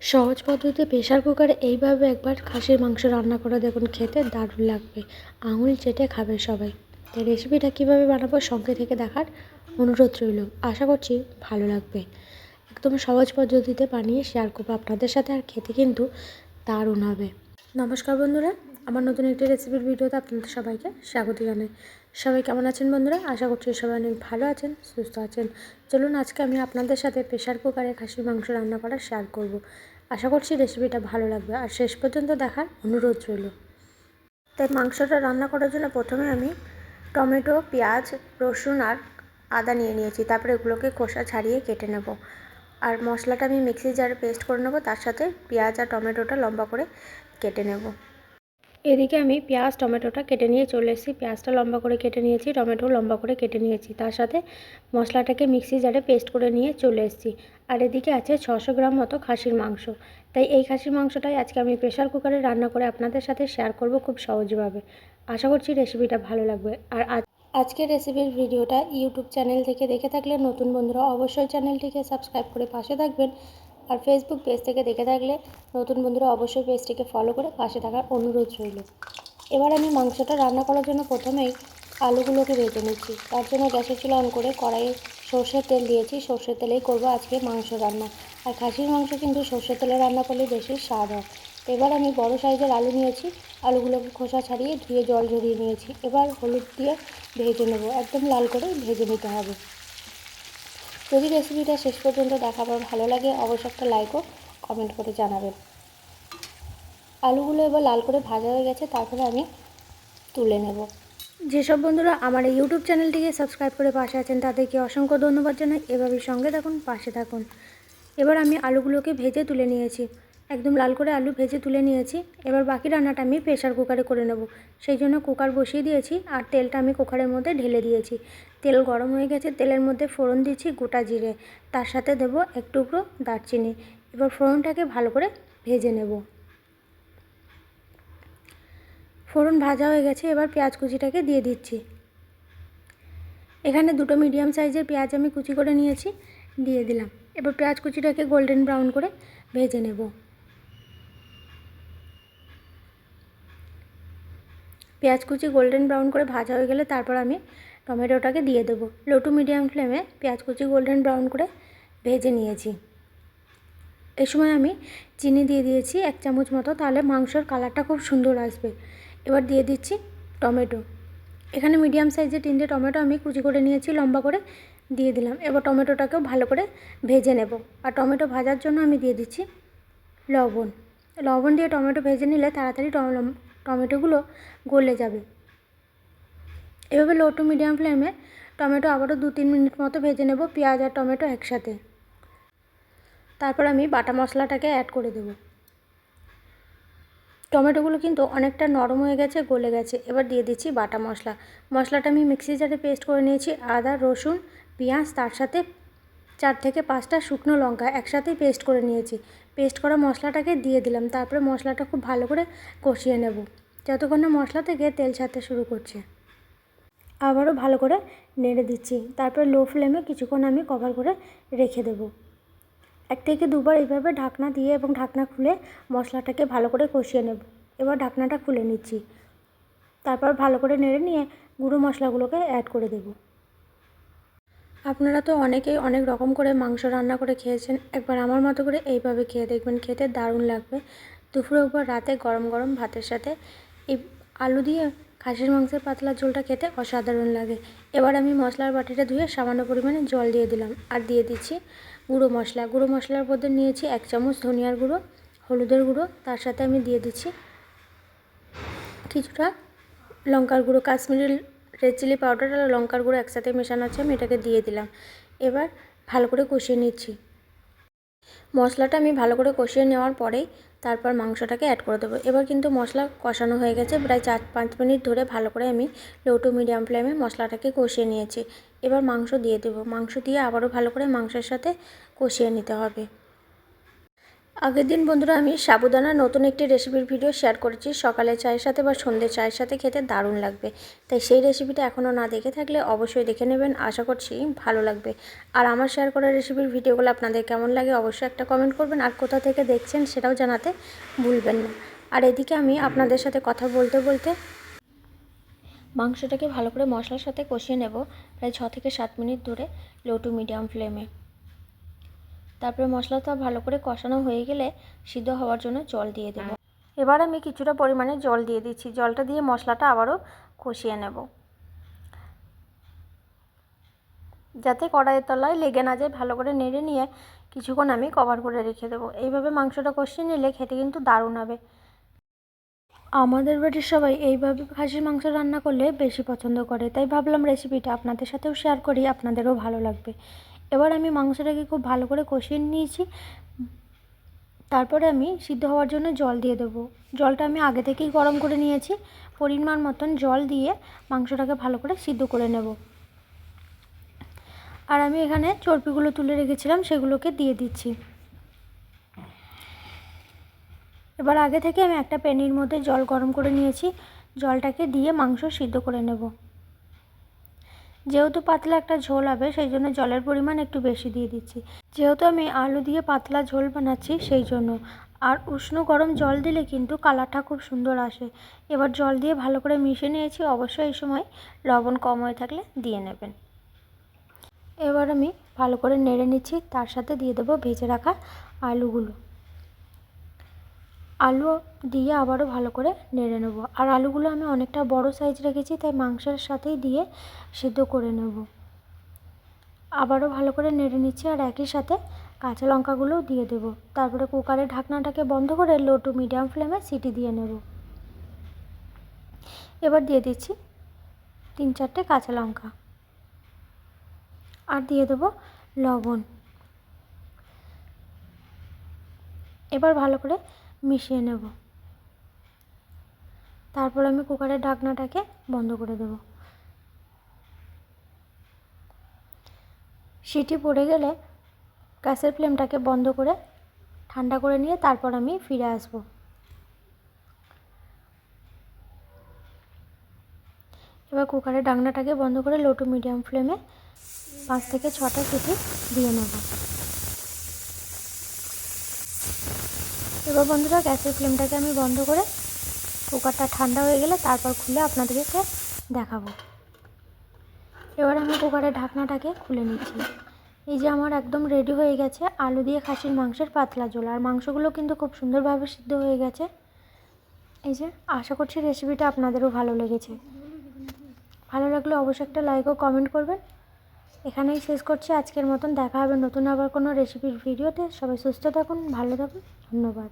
সহজ পদ্ধতিতে প্রেশার কুকারে এইভাবে একবার খাসির মাংস রান্না করে দেখুন, খেতে দারুণ লাগবে। আঙুল চেটে খাবে সবাই। তাই রেসিপিটা কীভাবে বানাবো সঙ্গে থেকে দেখার অনুরোধ রইল। আশা করছি ভালো লাগবে। একদম সহজ পদ্ধতিতে বানিয়ে শেয়ার করব আপনাদের সাথে আর খেতে কিন্তু দারুণ হবে। নমস্কার বন্ধুরা, আমার নতুন একটি রেসিপির ভিডিওতে আপনাদের সবাইকে স্বাগত জানাই। সবাই কেমন আছেন বন্ধুরা? আশা করছি সবাই অনেক ভালো আছেন, সুস্থ আছেন। চলুন, আজকে আমি আপনাদের সাথে প্রেশার কুকারে খাসির মাংস রান্না করা শেয়ার করব। আশা করছি রেসিপিটা ভালো লাগবে। আর শেষ পর্যন্ত দেখার অনুরোধ রইল। তাই মাংসটা রান্না করার জন্য প্রথমে আমি টমেটো, পেঁয়াজ, রসুন আর আদা নিয়ে নিয়েছি। তারপরে এগুলোকে খোসা ছাড়িয়ে কেটে নেব। আর মশলাটা আমি মিক্সি জারে পেস্ট করে নেব। তার সাথে পেঁয়াজ আর টমেটোটা লম্বা করে কেটে নেব। এদিকে আমি পেঁয়াজ, টমেটোটা কেটে নিয়ে চলে এসেছি। পেঁয়াজটা লম্বা করে কেটে নিয়েছি, টমেটো লম্বা করে কেটে নিয়েছি। তার সাথে মশলাটাকে মিক্সি জারে পেস্ট করে নিয়ে চলে এসেছি। আর এদিকে আছে ছশো গ্রাম মতো খাসির মাংস। তাই এই খাসির মাংসটাই আজকে আমি প্রেশার কুকারে রান্না করে আপনাদের সাথে শেয়ার করব খুব সহজভাবে। আশা করছি রেসিপিটা ভালো লাগবে। আর আজ আজকের রেসিপির ভিডিওটা ইউটিউব চ্যানেল থেকে দেখে থাকলে নতুন বন্ধুরা অবশ্যই চ্যানেলটিকে সাবস্ক্রাইব করে পাশে থাকবেন। আর ফেসবুক পেজ থেকে দেখে থাকলে নতুন বন্ধুরা অবশ্যই পেজটিকে ফলো করে পাশে থাকার অনুরোধ রইল। এবার আমি মাংসটা রান্না করার জন্য প্রথমেই আলুগুলোকে ভেজে নিচ্ছি। তার জন্য গ্যাসের চুলা অন করে কড়াইয়ে সর্ষের তেল দিয়েছি। সর্ষের তেলেই করব আজকে মাংস রান্না। আর খাসির মাংস কিন্তু সর্ষের তেলে রান্না করলে বেশি স্বাদ হয়। এবার আমি বড় সাইজের আলু নিয়েছি। আলুগুলোকে খোসা ছাড়িয়ে ধুয়ে জল ঝরিয়ে নিয়েছি। এবার হলুদ দিয়ে ভেজে নেব। একদম লাল করে ভেজে নিতে হবে। যদি রেসিপিটা শেষ পর্যন্ত দেখা পর ভালো লাগে, অবশ্যই একটা লাইকও কমেন্ট করে জানাবেন। আলুগুলো এবার লাল করে ভাজা হয়ে গেছে, তারপরে আমি তুলে নেব। যেসব বন্ধুরা আমার এই ইউটিউব চ্যানেলটিকে সাবস্ক্রাইব করে পাশে আছেন, তাদেরকে অসংখ্য ধন্যবাদ জানাই। এভাবে সঙ্গে থাকুন, পাশে থাকুন। এবার আমি আলুগুলোকে ভেজে তুলে নিয়েছি। একদম লাল করে আলু ভেজে তুলে নিয়েছি। এবার বাকি রান্নাটা আমি প্রেশার কুকারে করে নেব। সেই জন্য কুকার বসিয়ে দিয়েছি আর তেলটা আমি কুকারের মধ্যে ঢেলে দিয়েছি। তেল গরম হয়ে গেছে, তেলের মধ্যে ফোড়ন দিচ্ছি গোটা জিরে। তার সাথে দেব এক টুকরো দারচিনি। এবার ফোড়নটাকে ভালো করে ভেজে নেব। ফোড়ন ভাজা হয়ে গেছে, এবার পেঁয়াজ কুচিটাকে দিয়ে দিচ্ছি। এখানে দুটো মিডিয়াম সাইজের পেঁয়াজ আমি কুচি করে নিয়েছি, দিয়ে দিলাম। এবার পেঁয়াজ কুচিটাকে গোল্ডেন ব্রাউন করে ভেজে নেব। পেঁয়াজ কুচি গোল্ডেন ব্রাউন করে ভাজা হয়ে গেলে তারপর আমি টমেটোটাকে দিয়ে দেবো। লো টু মিডিয়াম ফ্লেমে পেঁয়াজ কুচি গোল্ডেন ব্রাউন করে ভেজে নিয়েছি। এই সময় আমি চিনি দিয়ে দিয়েছি এক চামচ মতো, তাহলে মাংসর কালারটা খুব সুন্দর আসবে। এবার দিয়ে দিচ্ছি টমেটো। এখানে মিডিয়াম সাইজের তিনটে টমেটো আমি কুচি করে নিয়েছি, লম্বা করে দিয়ে দিলাম। এবার টমেটোটাকেও ভালো করে ভেজে নেব। আর টমেটো ভাজার জন্য আমি দিয়ে দিচ্ছি লবণ। লবণ দিয়ে টমেটো ভেজে নিলে তাড়াতাড়ি টমেটোগুলো গলে যাবে। এভাবে লো টু মিডিয়াম ফ্লেমে টমেটো আবারও দু তিন মিনিট মতো ভেজে নেব পেঁয়াজ আর টমেটো একসাথে। তারপর আমি বাটা মশলাটাকে অ্যাড করে দেব। টমেটোগুলো কিন্তু অনেকটা নরম হয়ে গেছে, গলে গেছে। এবার দিয়ে দিচ্ছি বাটা মশলা। মশলাটা আমি মিক্সি জারে পেস্ট করে নিয়েছি। আদা, রসুন, পেঁয়াজ, তার সাথে চার থেকে পাঁচটা শুকনো লঙ্কা একসাথেই পেস্ট করে নিয়েছি। পেস্ট করা মশলাটাকে দিয়ে দিলাম, তারপরে মশলাটা খুব ভালো করে কষিয়ে নেব, যতক্ষণ না মশলা থেকে তেল ছাড়তে শুরু করছে। আবারও ভালো করে নেড়ে দিচ্ছি, তারপরে লো ফ্লেমে কিছুক্ষণ আমি কভার করে রেখে দেবো। এক থেকে দুবার এইভাবে ঢাকনা দিয়ে এবং ঢাকনা খুলে মশলাটাকে ভালো করে কষিয়ে নেব। এবার ঢাকনাটা খুলে নিচ্ছি, তারপর ভালো করে নেড়ে নিয়ে গুঁড়ো মশলাগুলোকে অ্যাড করে দেব। আপনারা তো অনেকেই অনেক রকম করে মাংস রান্না করে খেয়েছেন। একবার আমার মতো করে এইভাবে খেয়ে দেখবেন, খেতে দারুণ লাগবে। দুপুরে একবার রাতে গরম গরম ভাতের সাথে এই আলু দিয়ে খাসির মাংসের পাতলা ঝোলটা খেতে অসাধারণ লাগে। এবার আমি মশলার বাটিটা ধুয়ে সামান্য পরিমাণে জল দিয়ে দিলাম আর দিয়ে দিচ্ছি গুঁড়ো মশলা। গুঁড়ো মশলার মধ্যে নিয়েছি এক চামচ ধনিয়ার গুঁড়ো, হলুদের গুঁড়ো, তার সাথে আমি দিয়ে দিচ্ছি কিছুটা লঙ্কার গুঁড়ো, কাশ্মীরি রেড চিলি পাউডার আর লঙ্কার গুঁড়ো একসাথে মেশানো আছে, আমি এটাকে দিয়ে দিলাম। এবার ভালো করে কষিয়ে নিচ্ছি। মশলাটা আমি ভালো করে কষিয়ে নেওয়ার পরেই তারপর মাংসটাকে অ্যাড করে দেবো। এবার কিন্তু মশলা কষানো হয়ে গেছে, প্রায় চার পাঁচ মিনিট ধরে ভালো করে আমি লো টু মিডিয়াম ফ্লেমে মশলাটাকে কষিয়ে নিয়েছি। এবার মাংস দিয়ে দেবো। মাংস দিয়ে আবারও ভালো করে মাংসের সাথে কষিয়ে নিতে হবে। আগের দিন বন্ধুরা আমি সাবুদানা নতুন একটি রেসিপির ভিডিও শেয়ার করেছি। সকালে চায়ের সাথে বা সন্ধ্যে চায়ের সাথে খেতে দারুণ লাগবে। তাই সেই রেসিপিটা এখনও না দেখে থাকলে অবশ্যই দেখে নেবেন। আশা করছি ভালো লাগবে। আর আমার শেয়ার করা রেসিপির ভিডিওগুলো আপনাদের কেমন লাগে অবশ্যই একটা কমেন্ট করবেন। আর কোথা থেকে দেখছেন সেটাও জানাতে ভুলবেন না। আর এদিকে আমি আপনাদের সাথে কথা বলতে বলতে মাংসটাকে ভালো করে মশলার সাথে কষিয়ে নেব প্রায় ছ থেকে সাত মিনিট ধরে লো টু মিডিয়াম ফ্লেমে। তারপরে মশলাটা ভালো করে কষানো হয়ে গেলে সিদ্ধ হওয়ার জন্য জল দিয়ে দেবো। এবার আমি কিছুটা পরিমাণে জল দিয়ে দিচ্ছি। জলটা দিয়ে মশলাটা আবারও কষিয়ে নেব। যাতে কড়াইয়ের তলায় লেগে না যায় ভালো করে নেড়ে নিয়ে কিছুক্ষণ আমি কভার করে রেখে দেবো। এইভাবে মাংসটা কষিয়ে নিলে খেতে কিন্তু দারুণ হবে। আমাদের বাড়ির সবাই এইভাবে খাসির মাংস রান্না করলে বেশি পছন্দ করে। তাই ভাবলাম রেসিপিটা আপনাদের সাথেও শেয়ার করি আপনাদেরও ভালো লাগবে। এবার আমি মাংসটাকে খুব ভালো করে কষিয়ে নিয়েছি। তারপরে আমি সিদ্ধ হওয়ার জন্য জল দিয়ে দেবো। জলটা আমি আগে থেকেই গরম করে নিয়েছি। পরিমাণ মতন জল দিয়ে মাংসটাকে ভালো করে সিদ্ধ করে নেব। আর আমি এখানে চর্বিগুলো তুলে রেখেছিলাম, সেগুলোকে দিয়ে দিচ্ছি। এবার আগে থেকে আমি একটা প্যানির মধ্যে জল গরম করে নিয়েছি। জলটাকে দিয়ে মাংস সিদ্ধ করে নেব। যেহেতু পাতলা একটা ঝোল হবে, সেই জন্য জলের পরিমাণ একটু বেশি দিয়ে দিচ্ছি। যেহেতু আমি আলু দিয়ে পাতলা ঝোল বানাচ্ছি, সেই জন্য। আর উষ্ণ গরম জল দিলে কিন্তু কালারটা খুব সুন্দর আসে। এবার জল দিয়ে ভালো করে মিশে নিয়েছি, অবশ্যই এই সময় লবণ কম হয়ে থাকলে দিয়ে নেবেন। এবার আমি ভালো করে নেড়ে নিচ্ছি, তার সাথে দিয়ে দেবো ভেজে রাখা আলুগুলো। আলু দিয়ে আবারও ভালো করে নেড়ে নেব। আর আলুগুলো আমি অনেকটা বড় সাইজ রেখেছি, তাই মাংসের সাথেই দিয়ে সিদ্ধ করে নেব। আবারও ভালো করে নেড়ে নিচ্ছি আর একই সাথে কাঁচা লঙ্কাগুলোও দিয়ে দেব। তারপরে কুকারের ঢাকনাটাকে বন্ধ করে লো টু মিডিয়াম ফ্লেমে সিটি দিয়ে নেব। এবার দিয়ে দিচ্ছি তিন চারটে কাঁচা লঙ্কা। আর দিয়ে দেবো লবণ। এবার ভালো করে মিশিয়ে নেব। তারপর আমি কুকারের ঢাকনাটাকে বন্ধ করে দেব। সিটি পড়ে গেলে গ্যাসের ফ্লেমটাকে বন্ধ করে ঠান্ডা করে নিয়ে তারপর আমি ফিরে আসব। এবার কুকারের ডাকনাটাকে বন্ধ করে লো টু মিডিয়াম ফ্লেমে পাঁচ থেকে ছটা সিটি দিয়ে নেব। এবার বন্ধুরা, গ্যাসের ফ্লেমটাকে আমি বন্ধ করে কুকারটা ঠান্ডা হয়ে গেলে তারপর খুলে আপনাদেরকে দেখাবো। এবার আমি কুকারের ঢাকনাটাকে খুলে নিচ্ছি। এই যে আমার একদম রেডি হয়ে গেছে আলু দিয়ে খাসির মাংসের পাতলা ঝোল। আর মাংসগুলো কিন্তু খুব সুন্দরভাবে সিদ্ধ হয়ে গেছে। এই যে, আশা করছি রেসিপিটা আপনাদেরও ভালো লেগেছে। ভালো লাগলে অবশ্যই একটা লাইক ও কমেন্ট করবেন। এখানেই শেষ করছি। আজকের মতন দেখা হবে নতুন আবার কোনো রেসিপির ভিডিওতে সবাই সুস্থ থাকুন, ভালো থাকুন। ধন্যবাদ।